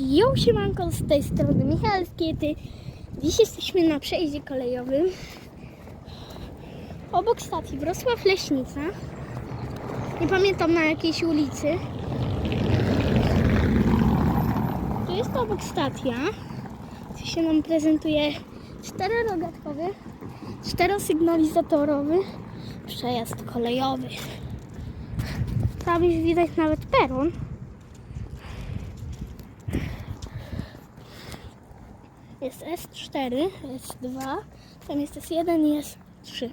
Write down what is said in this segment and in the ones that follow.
Jo, siemanko, z tej strony Michał Skiety. Dziś jesteśmy na przejściu kolejowym obok stacji Wrocław Leśnica. Nie pamiętam na jakiejś ulicy. Tu jest obok stacja. Tu się nam prezentuje czterorogatkowy, czterosygnalizatorowy przejazd kolejowy. Tam już widać nawet peron. Jest S4, S2, tam jest S1 i S3.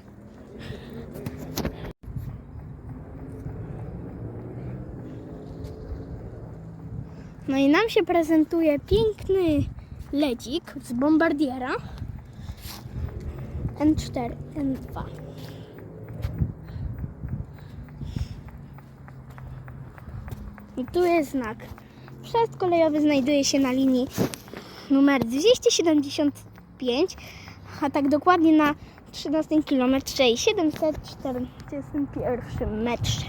No i nam się prezentuje piękny ledzik z bombardiera N4, N2. I tu jest znak. Przejazd kolejowy znajduje się na linii numer 275, a tak dokładnie na 13 km i 741 metrze.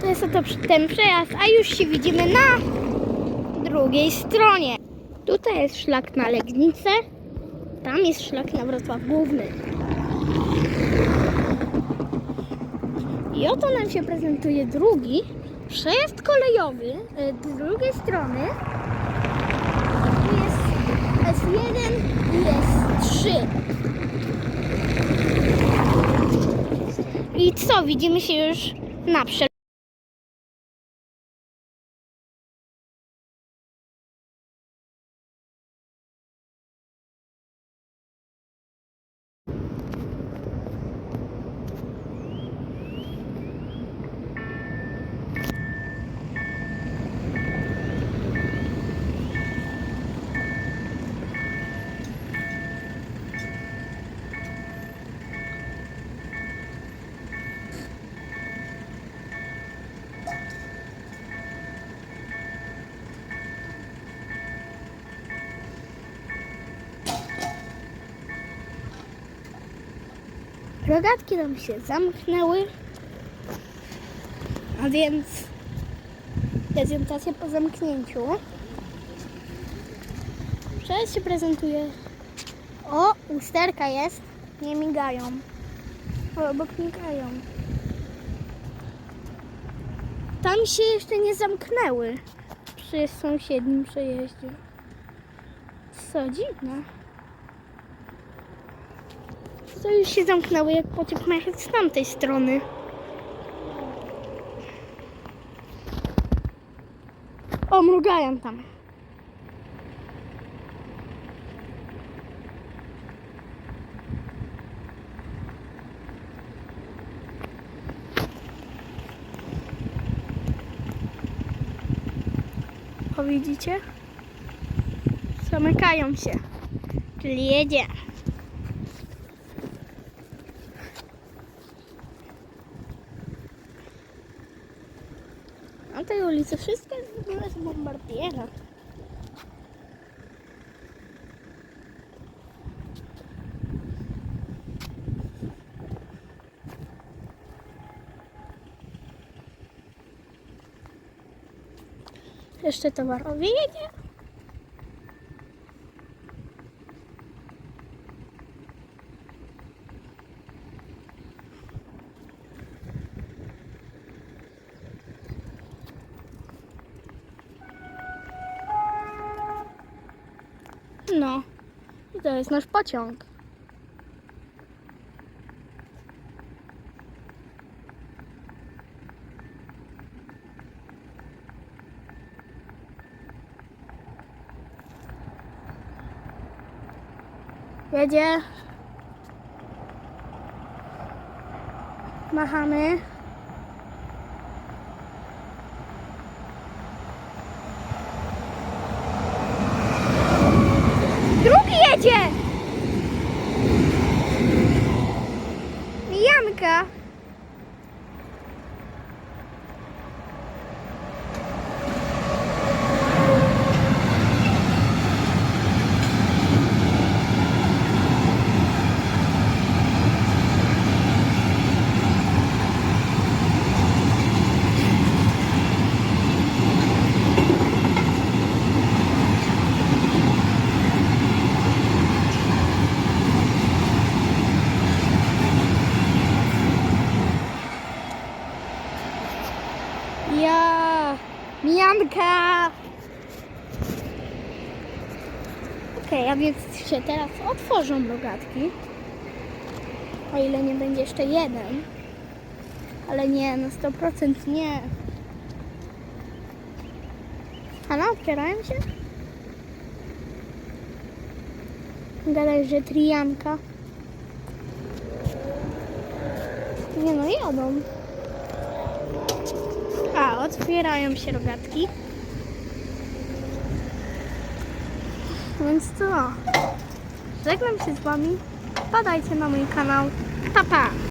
To jest oto ten przejazd, a już się widzimy na drugiej stronie. Tutaj jest szlak na Legnicę, tam jest szlak na Wrocław Główny. I oto nam się prezentuje drugi przejazd kolejowy z drugiej strony. Jest S1 i S3. I co, widzimy się już na prze... Rogatki nam się zamknęły. A więc prezentacja po zamknięciu. Przejazd się prezentuje. O, usterka jest. Nie migają. O, obok migają. Tam się jeszcze nie zamknęły przy sąsiednim przejeździe. Co dziwne. To już się zamknęły, jak pociąg ma jechać z tamtej strony. O, mrugają tam. O, widzicie? Zamykają się. Czyli jedzie. Na ulicy wszystko jest w ogóle z bombardiera. Jeszcze. No, i to jest nasz pociąg. Jedzie. Machamy. Yeah. Ja, Mianka. Okej, a więc się teraz otworzą rogatki. O ile nie będzie jeszcze jeden. Ale nie, na 100% nie. Ale otwierają się? Gadaj, że trijanka. Nie no, jadą. A, otwierają się rogatki. Więc co? Żegnam się z Wami. Wpadajcie na mój kanał. Pa, pa!